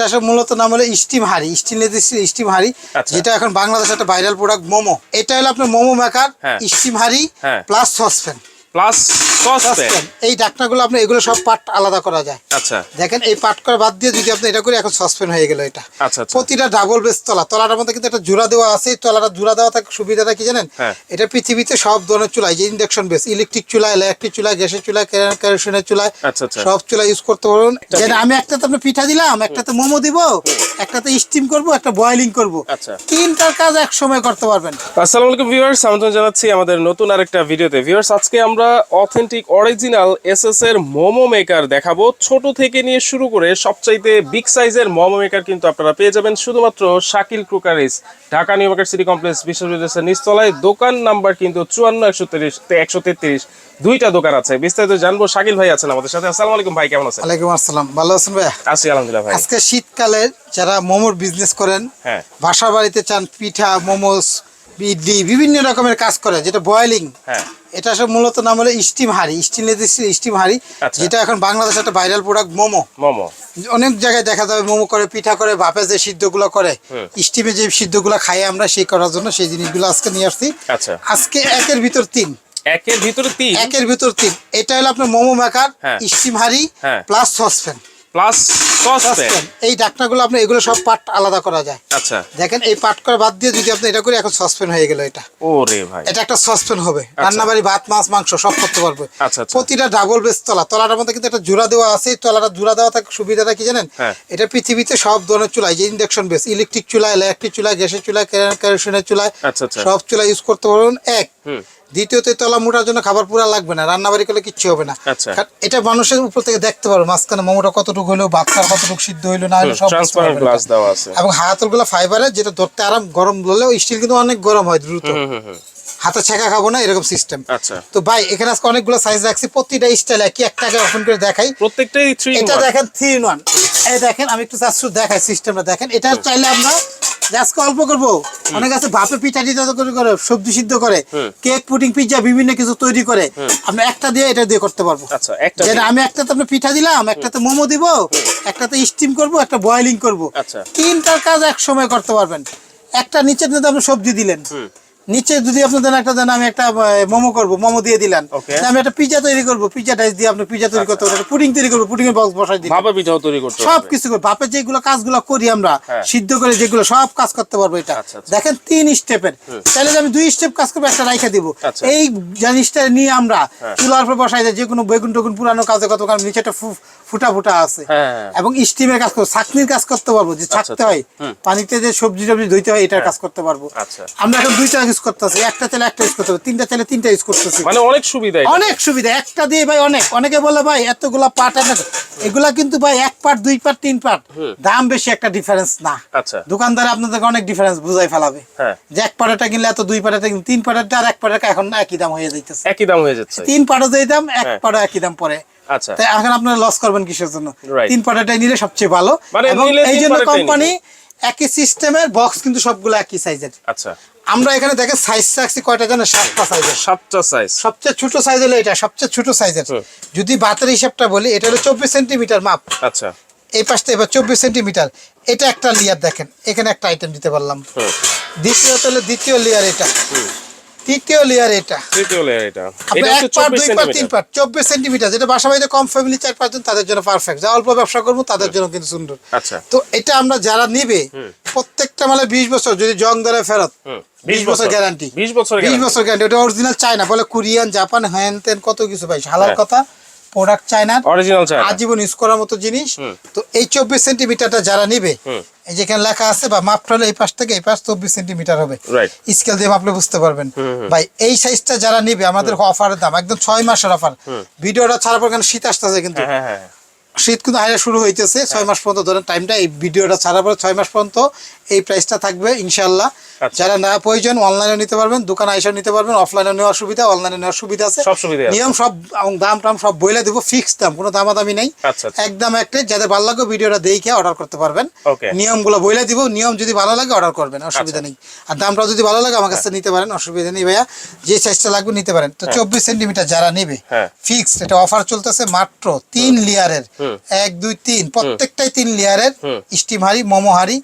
এটা আসলে মূলত নাম হলো স্টিম হাড়ি স্টেনলেস স্টিম হাড়ি আচ্ছা। যেটা এখন বাংলাদেশে একটা ভাইরাল প্রোডাক্ট মোমো এটা হলো আপনার মোমো মেকার হ্যাঁ। স্টিম হাড়ি। প্লাস সসপ্যান প্লাস এই ডাকনাগুলো আপনি এগুলো সব পার্ট আলাদা করা যায়। আচ্ছা। দেখেন এই পার্ট করা বাদ দিয়ে যদি আপনি এটা করে এখন সসপেন হয়ে গেল এটা। আচ্ছা আচ্ছা। প্রতিটা ডাবল বেস তলা তলাটার মধ্যে কিন্তু একটা জোড়া দেওয়া আছে তলাটা জোড়া দেওয়া থাকে সুবিধাটা কি জানেন? হ্যাঁ। এটা পৃথিবীতে সব ধরনের চুলায় যে ইন্ডাকশন বেস ইলেকট্রিক চুলা ইলেকট্রিক চুলা গ্যাসের চুলা কেরোসিনের চুলায় আচ্ছা। সব চুলা ইউজ করতে পারবেন যেন আমি একটাতে আপনি পিঠা দিলাম একটাতে মোমো দিব একটাতে স্টিম করব একটা বয়েলিং করব। তিনটার কাজ এক সময় করতে পারবেন। আসসালামু আলাইকুম ভিউয়ার্স আমন্ত্রণ জানাচ্ছি আমাদের নতুন আরেকটা ভিডিওতে ভিউয়ার্স আজকে আমরা অথেন্টিক অরিজিনাল এসএস এর মোমো মেকার দেখাবো। ছোট থেকে নিয়ে শুরু করে সবচাইতে বিগ সাইজের মোমো মেকার কিন্তু আপনারা পেয়ে যাবেন। শুধুমাত্র Shakil crockeries Dhaka New Market City Complex বিশ্ববিদ্যালয়ের নিচতলায়। দোকান নাম্বার কিন্তু চুয়ান্ন একশো তিরিশ একশো তেত্রিশ দুইটা দোকান আছে। বিস্তারিত জানব। শাকিল ভাই আছেন আমাদের সাথে। আসসালামু আলাইকুম ভাই কেমন আছেন? ওয়ালাইকুম আসসালাম। ভালো আছেন ভাইয়া? আছি আলহামদুলিল্লাহ ভাই। আজকে শীতকালে যারা মোমোর বিজনেস করেন হ্যাঁ। বাসা বাড়িতে চান পিঠা মোমোস ইডলি বিভিন্ন রকমের কাজ করে যেটা বয়েলিং হ্যাঁ। এটা আসলে মূলত নাম হলো স্টিম হাড়ি স্টেনলেস স্টিম হাড়ি আচ্ছা। যেটা এখন বাংলাদেশে একটা ভাইরাল প্রোডাক্ট মোমো। মোমো। অনেক জায়গায় দেখা যাবে মোমো করে পিঠা করে ভাপে যে সিদ্ধগুলো করে স্টিমে যে সিদ্ধগুলো খাই আমরা সেই করার জন্য সেই জিনিসগুলো আজকে নিয়ে আসছি। আচ্ছা। আজকে একের ভিতর তিন। একের ভিতর তিন? একের ভিতর তিন। এটা হলো আপনার মোমো মেকার হ্যাঁ। স্টিম হাড়ি। প্লাস সসপ্যান প্লাস সসপ্যান এই ডাকনাগুলো আপনি এগুলো সব পার্ট আলাদা করা যায়। আচ্ছা। দেখেন এই পার্ট করা বাদ দিয়ে যদি আপনি এটা করে এখন সসপ্যান হয়ে গেল এটা। ওরে ভাই। এটা একটা সসপ্যান হবে। রান্নাবাড়ি ভাত মাছ মাংস সব করতে পারবে। আচ্ছা, আচ্ছা। প্রতিটা ডাবল বেস তলা। তলাটার মধ্যে কিন্তু একটা জোড়া দেওয়া আছে। তলাটা জোড়া দেওয়া থাকে সুবিধাটা কি জানেন? হ্যাঁ। এটা পৃথিবীতে সব ধরনের চুলায় যে ইন্ডাকশন বেস ইলেকট্রিক চুলা ইলেকট্রিক চুলা গ্যাসের চুলা কেরোসিনের আচ্ছা, আচ্ছা। সব চুলা ইউজ করতে পারবেন। এক দ্বিতীয়ত তলা মোটার জন্য খাবার পুরা লাগবে না রান্নাবাড়ি করলে কিচ্ছু হবে না। আচ্ছা। এটা মানুষের উপর থেকে দেখতে পারো মাঝখানে মোমোটা কতটুকু হলো ভাতটা কতটুকু সিদ্ধ হইল না হলো সব গ্লাস দেওয়া আছে। এবং হাতলগুলো ফাইবারের যেটা ধরতে আরাম গরম হলেও স্টিল কিন্তু অনেক গরম হয় দ্রুত। হাতে ছেঁকা খাব না এরকম সিস্টেম আচ্ছা। তো ভাই এখানে আজকে অনেকগুলো সাইজ রাখছি প্রতিটা স্টাইল একই একটাকে ওপেন করে দেখাই। প্রত্যেকটাই থ্রি এটা দেখেন থ্রি ইন ওয়ান এই দেখেন আমি একটু চারশো দেখাই সিস্টেমটা দেখেন। এটা চাইলে আমরা যে অল্প করব। অনেক আছে ভাপে পিঠা টিঠা করে করে সবজি সিদ্ধ করে কেক পুডিং পিজ্জা বিভিন্ন কিছু তৈরি করে আমরা একটা দিয়ে এটা দিয়ে করতে পারব। আচ্ছা যেটা আমি একটাতে আপনি পিঠা দিলাম একটাতে মোমো দিব একটাতে স্টিম করব একটা বয়েলিং করব। আচ্ছা। তিনটার কাজ এক সময় করতে পারবেন। একটা নিচের নিতে আপনি সবজি দিলেন। নিচে যদি আপনি দেন একটা দেন আমি একটা মোমো করব মোমো দিয়ে দিলেন। আমি একটা পিজ্জা তৈরি করব পিজ্জা ডাইস দিয়ে আপনি পিজ্জা তৈরি করতে পারবেন পুডিং তৈরি করব পুডিং এর বক্স বসাই দিলেন। ভাপা পিঠাও তৈরি করতে সব কিছু করে বাপের যেগুলো কাজগুলো করি আমরা হ্যাঁ। সিদ্ধ করে যেগুলো সব কাজ করতে পারব এটা। আচ্ছা, আচ্ছা। দেখেন তিন স্টেপের। তাহলে আমি দুই স্টেপ কাজ করব একটা রাইখা দিব। আচ্ছা। এই জিনিসটা নিয়ে আমরা হ্যাঁ। চুলার উপর বসাই দেয় যে কোনো বেগুন টেগুন পুরানো কাজে কত কারণ নিচে একটা ফুটা ফুটা আছে। হ্যাঁ। এবং স্টিমের কাজ করব চাকনির কাজ করতে পারব যে ছাকতে আচ্ছা। হয় পানিতে যে সবজি টবজি ধুইতে হয় এটার কাজ করতে পারব। আচ্ছা। আমরা এখন দুইটা ইউজ করতেছি একটা চাইলে একটা ইউজ করতে পারব তিনটা চাইলে তিনটা ইউজ করতেছি। মানে অনেক সুবিধা অনেক সুবিধা একটা দিয়ে ভাই অনেক। অনেকে বলে ভাই এতগুলা পার্ট এগুলা কিন্তু ভাই এক পার্ট দুই পার্ট তিন পার্ট দাম বেশি একটা ডিফারেন্স না। আচ্ছা। দোকানদার আপনাদেরকে অনেক ডিফারেন্স বুঝাই ফেলাবে। হ্যাঁ। যে এক পাটাটা কিনলে এত দুই পাটাটা কিনলে তিন পাটাটা আর এক পাটাটা এখন একই দাম হয়ে যাইতেছে। একই দাম হয়ে যাচ্ছে। তিন পাটা যেই দাম এক হ্যাঁ। পাটা একই দাম পরে আচ্ছা। তাই এখন আপনারা লস করবেন কিসের জন্য. তিন পাটাটাই নিলে সবচেয়ে ভালো। মানে এবং এই জন্য কোম্পানি একই সিস্টেমের বক্স কিন্তু সবগুলো একই সাইজের আচ্ছা। আমরা এখানে দেখেন সাইজ রাখছি কয়টা জানেন? সাতটা সাইজের সাতটা সাইজ সবচেয়ে ছোট সাইজ হলো এটা সবচেয়ে ছোট সাইজের। যদি বাতের হিসাবটা বলি এটা হলো চব্বিশ সেন্টিমিটার মাপ। আচ্ছা। এই পাশটা এবার চব্বিশ সেন্টিমিটার। এটা একটা লেয়ার দেখেন এখানে একটা আইটেম দিতে পারলাম। দ্বিতীয় দ্বিতীয়ত হলো দ্বিতীয় লেয়ার এটা। তৃতীয় লেয়ার এটা। তৃতীয় লেয়ার এটা। এটা হচ্ছে পার্ট চব্বিশ দুই পার্ট তিন সেন্টিমিটার পার্ট চব্বিশ সেন্টিমিটার যেটা বাসা বাড়িতে কম ফ্যামিলি চার পাঁচজন তাদের জন্য পারফেক্ট যা অল্প ব্যবসা করব তাদের জন্য কিন্তু সুন্দর। আচ্ছা। তো এটা আমরা যারা নিবে প্রত্যেকটা মানে বিশ বছর যদি জং ধরে ফেরত হুম। বিশ বছর গ্যারান্টি বিশ বছর বিশ guarantee। বছর গ্যারান্টি এটা অরিজিনাল চায়না বলে কোরিয়ান জাপান হ্যান তেন কত কিছু ভাই হালাল হ্যাঁ। কথা। প্রোডাক্ট চায়নার অরিজিনাল চাই আজীবন ইউজ করার মতো জিনিস। তো এই চব্বিশ সেন্টিমিটারটা যারা নিবে। এই যেখানে লেখা আছে বা মাপটা হলো এই পাশ থেকে এই পাশ চব্বিশ সেন্টিমিটার হবে। রাইট স্কেল দিয়ে মাপলে বুঝতে পারবেন। ভাই এই সাইজটা যারা নিবে আমাদের অফারের দাম একদম ছয় মাসের অফার ভিডিওটা ছাড়ার পর কেন শীত আসতেছে কিন্তু। হ্যাঁ হ্যাঁ হ্যাঁ। শীত কিন্তু আইরা শুরু হইতেছে ছয় মাস পর্যন্ত ধরেন টাইমটা এই ভিডিওটা ছাড়ার পরে ছয় মাস পর্যন্ত এই প্রাইসটা থাকবে ইনশাল্লাহ আচ্ছা। যারা না প্রয়োজন অনলাইনে নিতে পারবেন দোকান আইসা নিতে পারবেন অফলাইনে নেওয়ার সুবিধা অনলাইনে নেওয়ার সুবিধা আছে। সব সুবিধা নিয়ম সব এবং দাম টাম সব বইলে দেবো ফিক্স দাম কোনো দামাদামি নেই। আচ্ছা, আচ্ছা। একদম একটাই যাদের ভালো লাগবে ভিডিওটা দেখে অর্ডার করতে পারবেন. নিয়মগুলো বইলে দিব নিয়ম যদি ভালো লাগে অর্ডার করবেন অসুবিধা নেই। আর দামটা যদি ভালো লাগে আমার কাছে নিতে পারেন অসুবিধা নেই ভাইয়া। যে সাইজটা লাগবে নিতে পারেন। তো চব্বিশ সেন্টিমিটার যারা নেবে হ্যাঁ। ফিক্স এটা অফার চলতেছে মাত্র তিন লেয়ারের এক দুই তিন প্রত্যেকটাই তিন লেয়ারের স্টিম হাড়ি মোমো হাড়ি।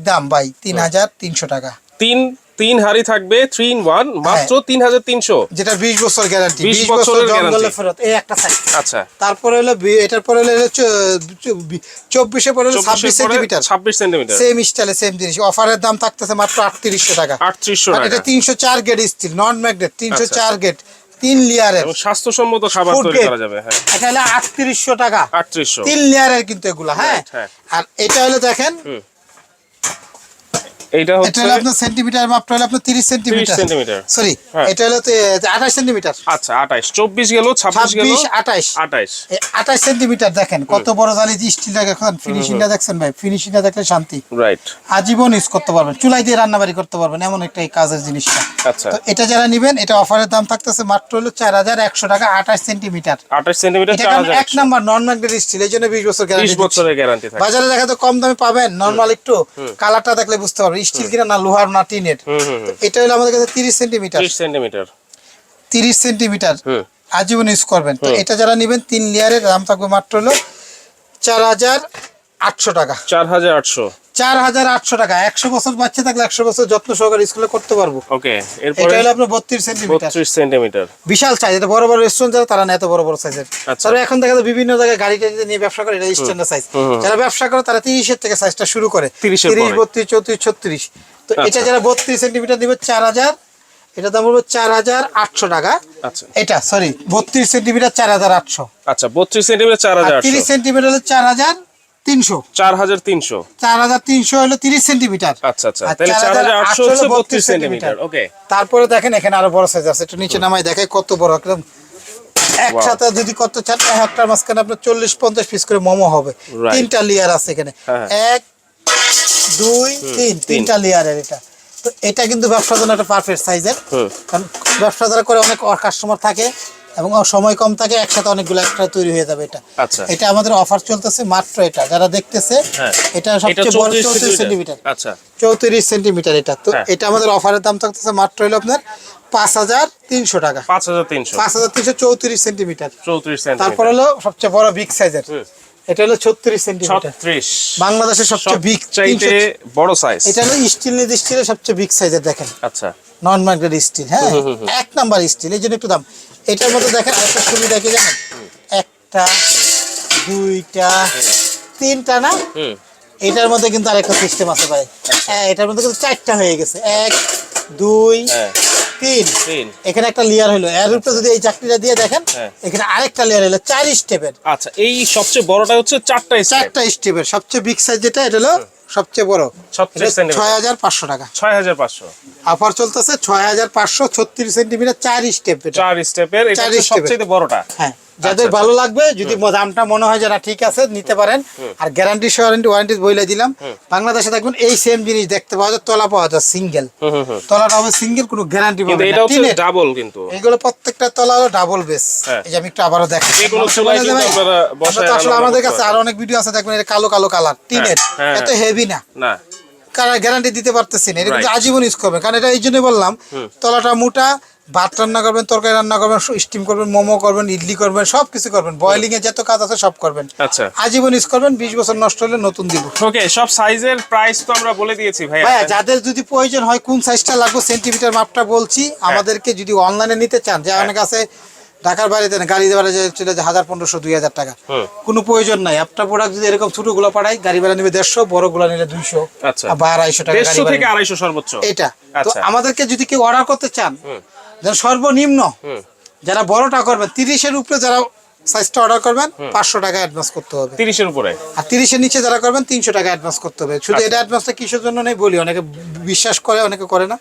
একদম ভাই তিন হাজার তিনশো টাকা। তিন তিন হাড়ি থাকবে থ্রি ইন ওয়ান মাত্র তিন হাজার তিনশো। যেটা বিশ বছর গ্যারান্টি বিশ বছরের জঙ্গলে ফেরত এই একটা সাইজ আচ্ছা। তারপরে হলো এটার পরে হলো চব্বিশে পরে হলো ছাব্বিশ সেন্টিমিটার ছাব্বিশ সেন্টিমিটার সেম স্টাইলে সেম জিনিস। অফারের দাম থাকতেছে মাত্র আটত্রিশশো টাকা। আটত্রিশশো টাকা এটা তিনশো চার গেট স্টিল নন ম্যাগনেট তিনশো আচ্ছা। চার গেট তিন লেয়ারের স্বাস্থ্যসম্মত খাবার তৈরি করা যাবে হ্যাঁ। এটা হলো আটত্রিশশো টাকা। আটত্রিশশো। তিন লেয়ারের কিন্তু এগুলো হ্যাঁ। হ্যাঁ। আর এটা হলো দেখেন এটা হচ্ছে হলো আপনার সেন্টিমিটার মাপটা হলো আপনার তিরিশ সেন্টিমিটার সেন্টিমিটার সরি হ্যাঁ। এটা হলো আঠাশ সেন্টিমিটার আচ্ছা আঠাইশ চব্বিশ গেল ছাব্বিশ গেল ছাব্বিশ আঠাশ। আঠাইশ আঠাশ সেন্টিমিটার দেখেন কত বড় জালি স্টিলটা দেখেন ফিনিশিংটা দেখছেন ভাই? ফিনিশিংটা দেখলে শান্তি। রাইট আজীবন ইউজ করতে পারবেন চুলাই দিয়ে রান্নাবাড়ি করতে পারবেন এমন একটা এই কাজের জিনিসটা। আচ্ছা। তো এটা যারা নিবেন এটা অফারের দাম থাকতেছে মাত্র হলো চার হাজার একশো টাকা আঠাশ সেন্টিমিটার আঠাশ সেন্টিমিটার এটা এক নাম্বার নন ম্যাগনেট স্টিল এই জন্য বিশ বছর বিশ গ্যারান্টি বছরের গ্যারান্টি থাকে। বাজারে দেখা তো কম দামে পাবেন নর্মাল একটু কালারটা দেখলে বুঝতে পারবেন। স্টিল কিনা না লোহার না টিনের এটা হলো আমাদের কাছে তিরিশ সেন্টিমিটার। সেন্টিমিটার। তিরিশ সেন্টিমিটার আজীবন ইউজ করবেন। তো এটা যারা নেবেন তিন লেয়ারের দাম থাকবে মাত্র হলো চার হাজার আটশো টাকা। চার হাজার আটশো। চার হাজার আটশো টাকা। একশো বছর বাচ্চা থাকলে একশো বছর যত্ন সহকারে স্কুলে করতে পারব। ওকে এটা হলো আপনার বত্রিশ সেন্টিমিটার সেন্টিমিটার বিশাল সাইজ এটা বড় বড় রেস্টুরেন্ট যারা তারা না এত বড় বড় সাইজের আচ্ছা। তবে এখন দেখা যায় বিভিন্ন জায়গায় গাড়ি টাড়ি নিয়ে ব্যবসা করে এটা স্ট্যান্ডার্ড সাইজ যারা ব্যবসা করে তারা তিরিশের থেকে সাইজটা শুরু করে। 30 তিরিশ। বত্রিশ চৌত্রিশ ছত্রিশ। তো এটা আচ্ছা। যারা বত্রিশ সেন্টিমিটার নিবে চার হাজার এটা দাম বলব চার হাজার আটশো টাকা। আচ্ছা। এটা সরি বত্রিশ সেন্টিমিটার চার হাজার আটশো। আচ্ছা বত্রিশ সেন্টিমিটার চার হাজার তিরিশ সেন্টিমিটার হলো চার হাজার তিনশো। চার হাজার তিনশো। চার হাজার তিনশো হলো তিরিশ সেন্টিমিটার। আচ্ছা আচ্ছা। তাহলে চার হাজার আটশো হচ্ছে বত্রিশ সেন্টিমিটার ওকে। তারপরে দেখেন এখানে আরও বড় সাইজ আছে। একটু নিচে নামাই দেখে কত বড় একদম একসাথে যদি কত চান একটার মাঝখানে আপনার চল্লিশ পঞ্চাশ পিস করে মোমো হবে। তিনটা লেয়ার আছে এখানে। হ্যাঁ। এক দুই তিন। তিনটা লেয়ারের এটা। তো এটা কিন্তু ব্যবসার জন্য একটা পারফেক্ট সাইজের কারণ ব্যবসা যারা করে অনেক কাস্টমার থাকে। এবং সময় কম থাকে একসাথে অনেকগুলো একটা তৈরি হয়ে যাবে এটা। আচ্ছা। এটা আমাদের অফার চলতেছে মাত্র এটা। যারা দেখতেছে হ্যাঁ। এটা সবচেয়ে বড় চৌত্রিশ সেন্টিমিটার আচ্ছা। চৌত্রিশ সেন্টিমিটার এটা। তো হ্যাঁ। এটা আমাদের অফারের দাম থাকতেছে মাত্র হলো আপনার পাঁচ হাজার তিনশো টাকা। পাঁচ হাজার তিনশো। পাঁচ হাজার তিনশো চৌত্রিশ সেন্টিমিটার চৌত্রিশ তারপর হলো সবচেয়ে বড় বিগ সাইজের। এটা হলো ছত্রিশ সেন্টিমিটার ছত্রিশ। বাংলাদেশের সবচেয়ে বিগ চাইতে বড় সাইজ এটা হলো স্টিল নিজ স্টিলের সবচেয়ে বিগ সাইজের দেখেন। আচ্ছা। নন মার্কেট স্টিল হ্যাঁ এক নাম্বার স্টিল এই জন্য একটু দাম। এটার মধ্যে দেখেন একটা সুবিধা কি জানেন? একটা দুইটা তিনটা না? হুম। এটার মধ্যে কিন্তু আরেকটা সিস্টেম আছে ভাই। হ্যাঁ এটার মধ্যে কিন্তু চারটা হয়ে গেছে। এক দুই হ্যাঁ। তিন। তিন। এখানে একটা লেয়ার হলো। এর উপরে যদি এই চাকরিটা দিয়ে দেখেন হ্যাঁ। এখানে আরেকটা লেয়ার হলো চার স্টেপের আচ্ছা এই সবচেয়ে বড়টা হচ্ছে চারটা চারটা স্টেপের সবচেয়ে বিগ সাইজ যেটা এটা হলো সবচেয়ে বড়। ছয় হাজার পাঁচশো টাকা। ছয় হাজার পাঁচশো। অফার চলতেছে ছয় হাজার পাঁচশো ছত্রিশ সেন্টিমিটার চার স্টেপ চার স্টেপের চার হচ্ছে সবচেয়ে বড়টা। হ্যাঁ। যাদের আচ্ছা, ভালো লাগবে যদি দামটা মনে হয় যারা ঠিক আছে নিতে পারেন। আর গ্যারান্টি ওয়ারেন্টি ওয়ারেন্টি বইলে দিলাম। বাংলাদেশে দেখবেন এই সেম জিনিস দেখতে পাওয়া যায় তলা পাওয়া যায় সিঙ্গেল তলাটা হবে সিঙ্গেল কোনো গ্যারান্টি এটা হচ্ছে ডাবল কিন্তু। এইগুলো প্রত্যেকটা তলা হলো ডাবল বেস হ্যাঁ। এই যে আমি একটু আবারও দেখাই। যে কোনো কিন্তু আপনারা বসায় আসলে আমাদের কাছে। আরও অনেক ভিডিও আছে দেখবেন এটা কালো কালো কালার টিনের হ্যাঁ, এত হ্যাঁ। হেভি না। না। গ্যারান্টি দিতে পারতেছি না। এটা কিন্তু আজীবন ইউজ করবেন কারণ এটা এই জন্য বললাম তলাটা মোটা ভাত রান্না করবেন তরকারি রান্না করবেন স্টিম করবেন মোমো করবেন ইডলি করবেন সব কিছু করবেন। বয়লিং এর যত কাজ আছে সব করবেন। আচ্ছা। আজীবন ইউজ করবেন বিশ বছর নষ্ট হলে নতুন দিব। ওকে সব সাইজের প্রাইস তো আমরা বলে দিয়েছি ভাই ভাইয়া যাদের যদি প্রয়োজন হয় কোন সাইজটা লাগবে সেন্টিমিটার মাপটা বলছি। আমাদেরকে যদি অনলাইনে নিতে চান যে অনেক আছে ঢাকার বাইরে দেন গাড়ি ভাড়া চলে যায় হাজার পনেরোশো দুই হাজার টাকা। কোনো প্রয়োজন নাই। আপনার প্রোডাক্ট যদি এরকম ছোটগুলো পাঠাই গাড়ি ভাড়া নিবে দেড়শো বড়গুলো নিলে দুইশো আচ্ছা। বা আড়াইশো টাকা থেকে আড়াইশো সর্বোচ্চ। এটা। তো আচ্ছা। আমাদেরকে যদি কেউ অর্ডার করতে চান যারা সর্বনিম্ন যারা বড়টা করবেন তিরিশের উপরে যারা সাইজটা অর্ডার করবেন পাঁচশো টাকা অ্যাডভান্স করতে হবে। তিরিশের উপরে? আর তিরিশের নিচে যারা করবেন তিনশো টাকা অ্যাডভান্স করতে হবে। শুধু। এটা অ্যাডভান্সটা কিসের জন্য নেই বলি অনেকে বিশ্বাস করে অনেকে করে না।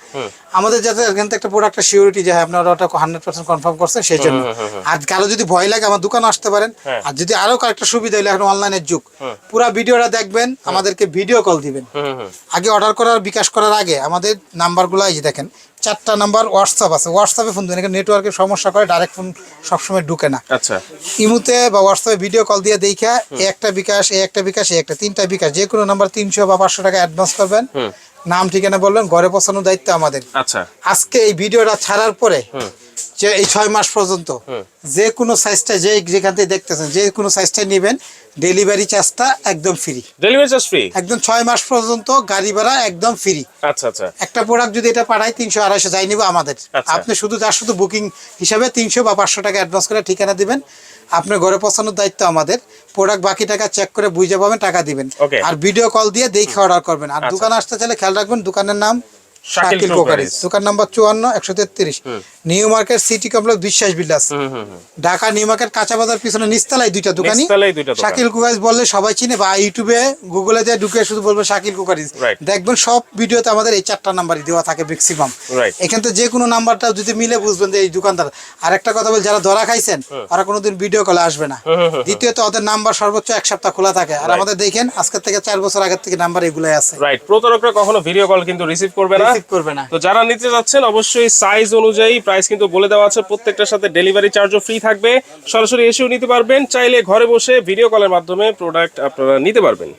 আমাদের যাতে এখান থেকে একটা প্রোডাক্টের সিউরিটি যে হ্যাঁ আপনারা ওটা হান্ড্রেড পার্সেন্ট কনফার্ম করছেন সেই জন্য। আর কারও যদি ভয় লাগে আমার দোকানে আসতে পারেন। হ্যাঁ। আর যদি আরও কয়েকটা সুবিধা হলে এখন অনলাইনের যুগ। পুরো ভিডিওটা দেখবেন আমাদেরকে ভিডিও কল দিবেন। আগে অর্ডার করার বিকাশ করার আগে আমাদের নাম্বারগুলো এই যে দেখেন চারটা নাম্বার হোয়াটসঅ্যাপ আছে। হোয়াটসঅ্যাপে ফোন দেবেন নেটওয়ার্কের সমস্যা করে ডাইরেক্ট ফোন সবসময় ঢুকে না। আচ্ছা। ইমুতে বা হোয়াটসঅ্যাপে ভিডিও কল দিয়ে দেখা একটা বিকাশ এ একটা বিকাশ এ একটা তিনটা বিকাশ যে কোনো নাম্বার তিনশো বা পাঁচশো টাকা অ্যাডভান্স করবেন। নাম ঠিকানা বললেন ঘরে পৌঁছানোর দায়িত্ব আমাদের। আচ্ছা। আজকে এই ভিডিওটা ছাড়ার পরে যে এই ছয় মাস পর্যন্ত যে কোনো সাইজটা যে যেখান থেকে দেখতেছেন যে কোনো সাইজটা নেবেন ডেলিভারি চার্জটা একদম ফ্রি ডেলিভারি চার্জ ফ্রি একদম ছয় মাস পর্যন্ত গাড়ি ভাড়া একদম ফ্রি আচ্ছা আচ্ছা। একটা প্রোডাক্ট যদি এটা পাঠায় তিনশো আড়াইশো যাই নিব আমাদের। আচ্ছা। আপনি শুধু তার শুধু বুকিং হিসাবে তিনশো বা পাঁচশো টাকা অ্যাডভান্স করে ঠিকানা দিবেন। আপনার ঘরে পৌঁছানোর দায়িত্ব আমাদের। প্রোডাক্ট বাকি টাকা চেক করে বুঝে পাবেন টাকা দিবেন। আর ভিডিও কল দিয়ে দেখে অর্ডার করবেন। আর দোকানে আসতে চাইলে খেয়াল রাখবেন দোকানের নাম শাকিল শাকিল কোকারিজ। দোকান নাম্বার চুয়ান্ন একশো তেত্রিশ। New Market City Complex Biswas builders Dhaka New Market কাঁচা বাজার পিছনে নিস্তালায় দুইটা দোকান। শাকিল কুকারিজ বললে সবাই চিনে বা ইউটিউবে গুগলে যে ঢুকে শুধু বলবে শাকিল কুকারিজ দেখবেন সব ভিডিওতে আমাদের এই চারটা নাম্বারই দেওয়া থাকে ম্যাক্সিমাম এখান থেকে যে কোনো নাম্বারটা যদি মিলে বুঝবেন যে এই দোকানদার আর একটা কথা বল যারা ধরা খাইছেন ওরা কোনোদিন ভিডিও কলে আসবে না। দ্বিতীয়ত ওদের নাম্বার সর্বোচ্চ এক সপ্তাহ খোলা থাকে। আর আমাদের দেখেন আজকের থেকে চার বছর আগের থেকে নাম্বার এগুলাই আছে। রাইট প্রতারকরা কখনো ভিডিও কল কিন্তু রিসিভ করবে না। রিসিভ করবে না। তো যারা নিতে যাচ্ছেন অবশ্যই সাইজ অনুযায়ী প্রাইস কিন্তু বলে দেওয়া আছে, প্রত্যেকটার সাথে ডেলিভারি চার্জও ফ্রি থাকবে। সরাসরি এসেও নিতে পারবেন, চাইলে ঘরে বসে ভিডিও কলের মাধ্যমে প্রোডাক্ট আপনারা নিতে পারবেন।